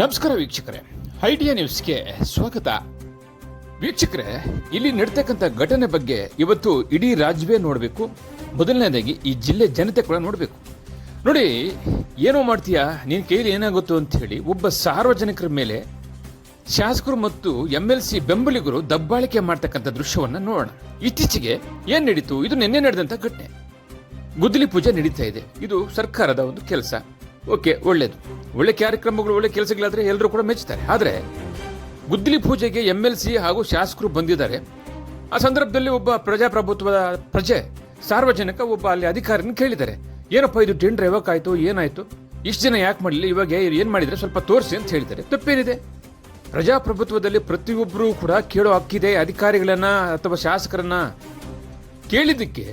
ನಮಸ್ಕಾರ ವೀಕ್ಷಕರೇ. ಐಡಿಯಾ ನ್ಯೂಸ್ಗೆ ಸ್ವಾಗತ. ವೀಕ್ಷಕರೇ, ಇಲ್ಲಿ ನಡೀತಕ್ಕಂಥ ಘಟನೆ ಬಗ್ಗೆ ಇವತ್ತು ಇಡೀ ರಾಜ್ಯವೇ ನೋಡಬೇಕು. ಮೊದಲನೇದಾಗಿ ಈ ಜಿಲ್ಲೆ ಜನತೆ ಕೂಡ ನೋಡಬೇಕು. ನೋಡಿ, ಏನೋ ಮಾಡ್ತೀಯಾ? ನಿನ್ನ ಕೈಲಿ ಏನಾಗುತ್ತೋ ಅಂತ ಹೇಳಿ ಒಬ್ಬ ಸಾರ್ವಜನಿಕರ ಮೇಲೆ ಶಾಸಕರು ಮತ್ತು ಎಂ ಎಲ್ ಸಿ ಬೆಂಬಲಿಗರು ದಬ್ಬಾಳಿಕೆ ಮಾಡ್ತಕ್ಕಂಥ ದೃಶ್ಯವನ್ನ ನೋಡೋಣ. ಇತ್ತೀಚೆಗೆ ಏನ್ ನಡೀತು? ಇದು ನಿನ್ನೆ ನಡೆದಂತ ಘಟನೆ. ಗುದ್ದಲಿ ಪೂಜೆ ನಡೀತಾ ಇದೆ. ಇದು ಸರ್ಕಾರದ ಒಂದು ಕೆಲಸ. ಓಕೆ, ಒಳ್ಳೇದು. ಒಳ್ಳೆ ಕಾರ್ಯಕ್ರಮಗಳು, ಒಳ್ಳೆ ಕೆಲಸಗಳಾದ್ರೆ ಎಲ್ಲರೂ ಕೂಡ ಮೆಚ್ಚುತ್ತಾರೆ ಆದರೆ, ಗುದ್ದಲಿ ಪೂಜೆಗೆ ಎಂ ಎಲ್ ಸಿ ಹಾಗೂ ಶಾಸಕರು ಬಂದಿದ್ದಾರೆ. ಆ ಸಂದರ್ಭದಲ್ಲಿ ಒಬ್ಬ ಪ್ರಜಾಪ್ರಭುತ್ವದ ಪ್ರಜೆ, ಸಾರ್ವಜನಿಕ ಒಬ್ಬ ಅಲ್ಲಿ ಅಧಿಕಾರಿನ ಕೇಳಿದ್ದಾರೆ. ಏನಪ್ಪ ಇದು ಟೆಂಡರ್ ಯಾವಾಗಾಯ್ತು ಏನಾಯ್ತು? ಇಷ್ಟು ಜನ ಯಾಕೆ ಮಾಡಲಿಲ್ಲ? ಇವಾಗ ಏನು ಮಾಡಿದ್ರೆ ಸ್ವಲ್ಪ ತೋರಿಸಿ ಅಂತ ಹೇಳಿದ್ದಾರೆ. ತಪ್ಪೇನಿದೆ? ಪ್ರಜಾಪ್ರಭುತ್ವದಲ್ಲಿ ಪ್ರತಿಯೊಬ್ಬರೂ ಕೂಡ ಕೇಳೋ ಹಕ್ಕಿದೆ ಅಧಿಕಾರಿಗಳನ್ನ ಅಥವಾ ಶಾಸಕರನ್ನ ಕೇಳಿದ್ದಕ್ಕೆ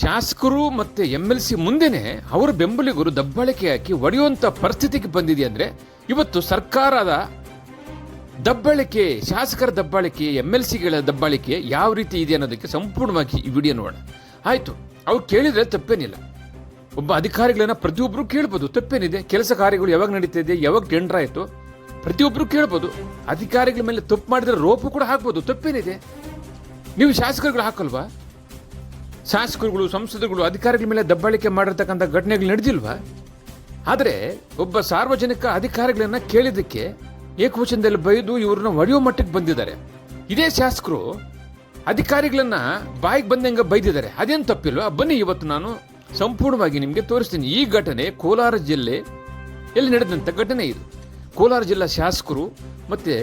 ಶಾಸಕರು ಮತ್ತೆ ಎಂ ಎಲ್ ಸಿ ಮುಂದೆನೆ ಅವರ ಬೆಂಬಲಿಗರು ದಬ್ಬಾಳಿಕೆ ಹಾಕಿ ಒಡೆಯುವಂತ ಪರಿಸ್ಥಿತಿಗೆ ಬಂದಿದೆ ಅಂದ್ರೆ ಇವತ್ತು ಸರ್ಕಾರದ ದಬ್ಬಾಳಿಕೆ, ಶಾಸಕರ ದಬ್ಬಾಳಿಕೆ ಎಂ ಎಲ್ ಸಿಗಳ ದಬ್ಬಾಳಿಕೆ ಯಾವ ರೀತಿ ಇದೆ ಅನ್ನೋದಕ್ಕೆ ಸಂಪೂರ್ಣವಾಗಿ ಈ ವಿಡಿಯೋ ನೋಡೋಣ. ಆಯ್ತು, ಅವ್ರು ಕೇಳಿದ್ರೆ ತಪ್ಪೇನಿಲ್ಲ. ಒಬ್ಬ ಅಧಿಕಾರಿಗಳನ್ನ ಪ್ರತಿಯೊಬ್ಬರು ಕೇಳ್ಬೋದು, ತಪ್ಪೇನಿದೆ. ಕೆಲಸ ಕಾರ್ಯಗಳು ಯಾವಾಗ ನಡೀತಾ ಇದೆ, ಯಾವಾಗ ಟೆಂಡರ್ ಆಯ್ತು ಪ್ರತಿಯೊಬ್ಬರು ಕೇಳ್ಬೋದು. ಅಧಿಕಾರಿಗಳ ಮೇಲೆ ತಪ್ಪು ಮಾಡಿದ್ರೆ ರೋಪು ಕೂಡ ಹಾಕ್ಬೋದು. ತಪ್ಪೇನಿದೆ? ನೀವು ಶಾಸಕರುಗಳು ಹಾಕಲ್ವಾ? ಶಾಸಕರುಗಳು, ಸಂಸದರುಗಳು, ಅಧಿಕಾರಿಗಳ ಮೇಲೆ ದಬ್ಬಾಳಿಕೆ ಮಾಡಿರ್ತಕ್ಕಂಥ ಘಟನೆಗಳು ನಡೆದಿಲ್ವಾ? ಆದರೆ ಒಬ್ಬ ಸಾರ್ವಜನಿಕ ಅಧಿಕಾರಿಗಳನ್ನ ಕೇಳಿದ್ದಕ್ಕೆ ಏಕವಚನದಲ್ಲಿ ಬೈದು ಇವ್ರನ್ನ ಒಡೆಯೋ ಮಟ್ಟಕ್ಕೆ ಬಂದಿದ್ದಾರೆ. ಇದೇ ಶಾಸಕರು ಅಧಿಕಾರಿಗಳನ್ನ ಬಾಯಿಗೆ ಬಂದಂಗೆ ಬೈದಿದ್ದಾರೆ. ಅದೇನು ತಪ್ಪಿಲ್ವಾ? ಬನ್ನಿ ಇವತ್ತು ನಾನು ಸಂಪೂರ್ಣವಾಗಿ ನಿಮಗೆ ತೋರಿಸ್ತೀನಿ. ಈ ಘಟನೆ ಕೋಲಾರ ಜಿಲ್ಲೆ ಎಲ್ಲಿ ನಡೆದಂಥ ಘಟನೆ ಇದು. ಕೋಲಾರ ಜಿಲ್ಲಾ ಶಾಸಕರು ಮತ್ತೆ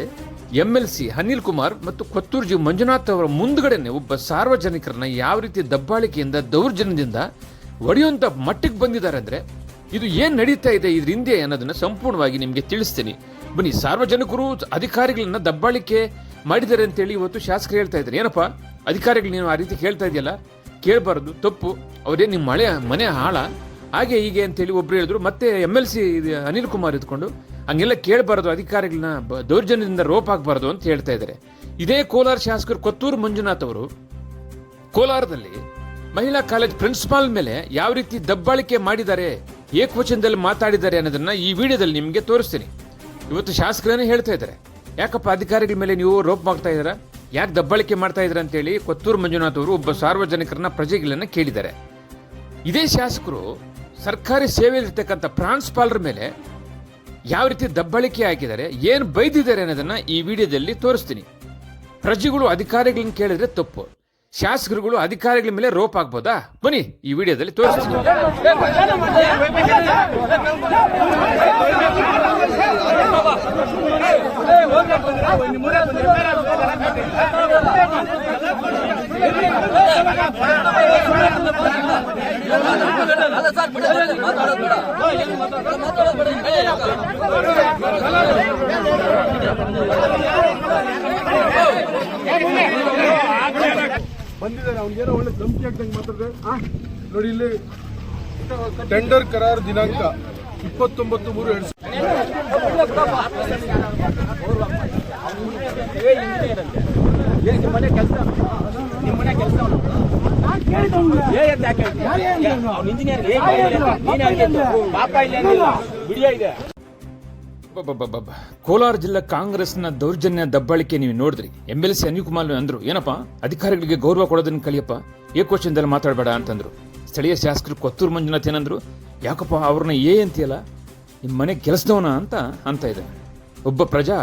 M L C Anil Kumar ಮತ್ತು ಕೊತ್ತೂರು ಜಿ ಮಂಜುನಾಥ್ ಅವರ ಮುಂದ್ಗಡೆನೆ ಒಬ್ಬ ಸಾರ್ವಜನಿಕರನ್ನ ಯಾವ ರೀತಿ ದಬ್ಬಾಳಿಕೆಯಿಂದ ದೌರ್ಜನ್ಯದಿಂದ ಒಡೆಯುವಂಥ ಮಟ್ಟಿಗೆ ಬಂದಿದ್ದಾರೆ ಅಂದ್ರೆ ಇದು ಏನು ನಡೀತಾ ಇದೆ ಇದ್ರ ಹಿಂದೆ ಅನ್ನೋದನ್ನ ಸಂಪೂರ್ಣವಾಗಿ ನಿಮಗೆ ತಿಳಿಸ್ತೀನಿ. ಬನ್ನಿ, ಸಾರ್ವಜನಿಕರು ಅಧಿಕಾರಿಗಳನ್ನ ದಬ್ಬಾಳಿಕೆ ಮಾಡಿದ್ದಾರೆ ಅಂತೇಳಿ ಇವತ್ತು ಶಾಸಕರು ಹೇಳ್ತಾ ಇದ್ದಾರೆ. ಏನಪ್ಪ? ಅಧಿಕಾರಿಗಳು ನೀನು ಆ ರೀತಿ ಕೇಳ್ತಾ ಇದೆಯಲ್ಲ? ಕೇಳಬಾರದು, ತಪ್ಪು. ಅವರೇ ನಿಮ್ಮ ಮಳೆ ಮನೆ ಹಾಳ ಹಾಗೆ ಹೀಗೆ ಅಂತೇಳಿ ಒಬ್ರು ಹೇಳಿದ್ರು. ಮತ್ತೆ M L C Anil Kumar ಇದ್ಕೊಂಡು ಹಂಗೆಲ್ಲ ಕೇಳಬಾರ್ದು ಅಧಿಕಾರಿಗಳನ್ನ ದೌರ್ಜನ್ಯದಿಂದ ರೋಪ್ ಆಗಬಾರ್ದು ಅಂತ ಹೇಳ್ತಾ ಇದ್ದಾರೆ. ಇದೇ ಕೋಲಾರ ಶಾಸಕರು ಕೊತ್ತೂರು ಮಂಜುನಾಥ್ ಅವರು, ಕೋಲಾರದಲ್ಲಿ ಮಹಿಳಾ ಕಾಲೇಜ್ ಪ್ರಿನ್ಸಿಪಾಲ್ ಮೇಲೆ ಯಾವ ರೀತಿ ದಬ್ಬಾಳಿಕೆ ಮಾಡಿದ್ದಾರೆ, ಏಕವಚನದಲ್ಲಿ ಮಾತಾಡಿದ್ದಾರೆ ಅನ್ನೋದನ್ನ ಈ ವಿಡಿಯೋದಲ್ಲಿ ನಿಮಗೆ ತೋರಿಸ್ತೀನಿ. ಇವತ್ತು ಶಾಸಕರೇ ಹೇಳ್ತಾ ಇದ್ದಾರೆ, ಯಾಕಪ್ಪ ಅಧಿಕಾರಿಗಳ ಮೇಲೆ ನೀವು ರೋಪ್ ಮಾಡ್ತಾ ಇದ್ದೀರಾ, ಯಾಕೆ ದಬ್ಬಾಳಿಕೆ ಮಾಡ್ತಾ ಇದ್ದೀರಾ ಅಂತೇಳಿ ಕೊತ್ತೂರು ಮಂಜುನಾಥ್ ಅವರು ಒಬ್ಬ ಸಾರ್ವಜನಿಕರನ್ನ ಪ್ರಜೆಗಳನ್ನ ಕೇಳಿದ್ದಾರೆ. ಇದೇ ಶಾಸಕರು ಸರ್ಕಾರಿ ಸೇವೆಯಲ್ಲಿರ್ತಕ್ಕಂಥ ಪ್ರಾನ್ಸ್ಪಾಲರ ಮೇಲೆ ಯಾವ ರೀತಿ ದಬ್ಬಳಿಕೆ ಹಾಕಿದ್ದಾರೆ ಏನು ಬೈದಿದ್ದಾರೆ ಅನ್ನೋದನ್ನು ಈ ವಿಡಿಯೋದಲ್ಲಿ ತೋರಿಸ್ತೀನಿ ಪ್ರಜೆಗಳು ಅಧಿಕಾರಿಗಳನ್ನ ಕೇಳಿದ್ರೆ ತಪ್ಪು ಶಾಸಕರುಗಳು ಅಧಿಕಾರಿಗಳ ಮೇಲೆ ರೋಪ್ ಆಗ್ಬೋದಾ ಬನ್ನಿ ಈ ವಿಡಿಯೋದಲ್ಲಿ ತೋರಿಸ್ತೀನಿ ಬಂದಿದ್ದಾನೆ ಅವ್ನಿಗೇನೋ ಒಳ್ಳೆ ಧಮಕಿ ಹಾಕ್ದಂಗೆ ಮಾತಾಡಿದ್ರೆ ನೋಡಿ ಇಲ್ಲಿ ಟೆಂಡರ್ ಕರಾರ್ ದಿನಾಂಕ ಇಪ್ಪತ್ತೊಂಬತ್ತು ಮೂರು ಎರಡು ಸಾವಿರದ. ಕೋಲಾರ ಜಿಲ್ಲಾ ಕಾಂಗ್ರೆಸ್ನ ದೌರ್ಜನ್ಯ ದಬ್ಬಾಳಿಕೆ ನೀವು ನೋಡಿದ್ರಿ. M L C Anil Kumar ಅಂದ್ರು, ಏನಪ್ಪ? ಅಧಿಕಾರಿಗಳಿಗೆ ಗೌರವ ಕೊಡೋದನ್ನ ಕಲಿಯಪ್ಪ? ಏ ಕ್ವಶನ್ದಲ್ಲಿ ಮಾತಾಡಬೇಡ ಅಂತಂದ್ರು. ಸ್ಥಳೀಯ ಶಾಸಕರು ಕೊತ್ತೂರು ಮಂಜುನಾಥ್ ಏನಂದ್ರು? ಯಾಕಪ್ಪ ಅವ್ರನ್ನ ಏ ಅಂತೀಯಲ್ಲ? ನಿಮ್ಮ ಮನೆ ಕೆಲಸದವನ ಅಂತ ಅಂತ ಇದೆ ಒಬ್ಬ ಪ್ರಜಾ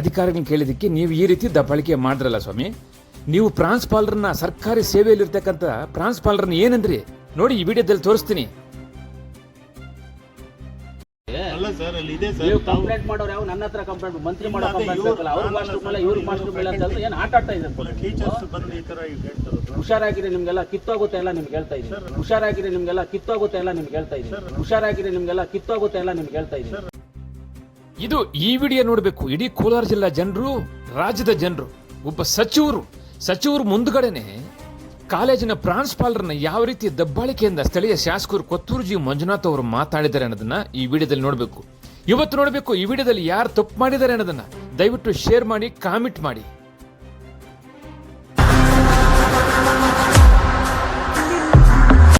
ಅಧಿಕಾರಿಗಳನ್ನ ಕೇಳಿದಕ್ಕೆ ನೀವು ಈ ರೀತಿ ದಬ್ಬಾಳಿಕೆ ಮಾಡಿದ್ರಲ್ಲ ಸ್ವಾಮಿ? ನೀವು ಪ್ರಾನ್ಸ್ಪಾಲರ್ನ ಸರ್ಕಾರಿ ಸೇವೆಯಲ್ಲಿರ್ತಕ್ಕಂಥ ಪ್ರಾನ್ಸ್ಪಾಲರ್ನ ಏನಂದ್ರಿ? ನೋಡಿ ಈ ವಿಡಿಯೋದಲ್ಲಿ ತೋರಿಸ್ತೀನಿ. ಅಲ್ಲ ಸರ್ ಅಲ್ಲಿ ಇದೆ ನೀವು ಸರ್ ತಾವು ಕಂಪ್ಲೇಂಟ್ ಮಾಡೋರು ಯಾವ ನನ್ನ ಹತ್ರ ಕಂಪ್ಲೇಂಟ್ ಮಂತ್ರಿ ಮಾಡೋ ಅದೇ ಕಂಪ್ಲೇಂಟ್ ಇವ್ರು- ಅವ್ರ ಮಾಸ್ಟರ್ ಮೇಲೆ ಇವ್ರ ಮಾಸ್ಟರ್ ಮೇಲೆ ಅಂತ ಹೇಳಿದ್ರೆ ಏನು ಆಟ ಆಡ್ತಾ ಇದೆ ಟೀಚರ್ಸ್ ಬಂದು ಈ ತರ ಹೇಳ್ತಾರೆ ಹುಷಾರಾಗಿರಿ ನಿಮ್ಗೆಲ್ಲ ಕಿತ್ತೋಗುತ್ತೆ ಎಲ್ಲ ನಿಮ್ಗೆ ಹೇಳ್ತಾ ಇದೀನಿ ಹುಷಾರಾಗಿರಿ ನಿಮ್ಗೆಲ್ಲ ಕಿತ್ತೋಗುತ್ತೆ ಎಲ್ಲ ನಿಮ್ಗೆ ಹೇಳ್ತಾ ಇದೀನಿ ಹುಷಾರಾಗಿರಿ ನಿಮ್ಗೆಲ್ಲ ಕಿತ್ತೋಗುತ್ತೆ ಎಲ್ಲ ನಿಮ್ಗೆ ಹೇಳ್ತಾ ಇದೀನಿ ಇದು ಈ ವಿಡಿಯೋ ನೋಡಬೇಕು. ಇಡೀ ಕೋಲಾರ ಜಿಲ್ಲಾ ಜನರು ರಾಜ್ಯದ ಜನರು ಒಬ್ಬ ಸಚಿವರು ಸಚಿವರು ಮುಂದ್ಗಡೆನೆ ಕಾಲೇಜಿನ ಪ್ರಾಂಶುಪಾಲರನ್ನ ಯಾವ ರೀತಿ ದಬ್ಬಾಳಿಕೆಯಿಂದ ಸ್ಥಳೀಯ ಶಾಸಕರು ಕೊತ್ತೂರು ಜಿ. ಮಂಜುನಾಥ್ ಅವರು ಮಾತಾಡಿದ್ದಾರೆ ಅನ್ನೋದನ್ನ ಈ ವಿಡಿಯೋದಲ್ಲಿ ನೋಡಬೇಕು. ಇವತ್ತು ನೋಡಬೇಕು, ಈ ವಿಡಿಯೋದಲ್ಲಿ ಯಾರು ತಪ್ಪು ಮಾಡಿದ್ದಾರೆ ಅನ್ನೋದನ್ನ ದಯವಿಟ್ಟು ಶೇರ್ ಮಾಡಿ, ಕಾಮೆಂಟ್ ಮಾಡಿ.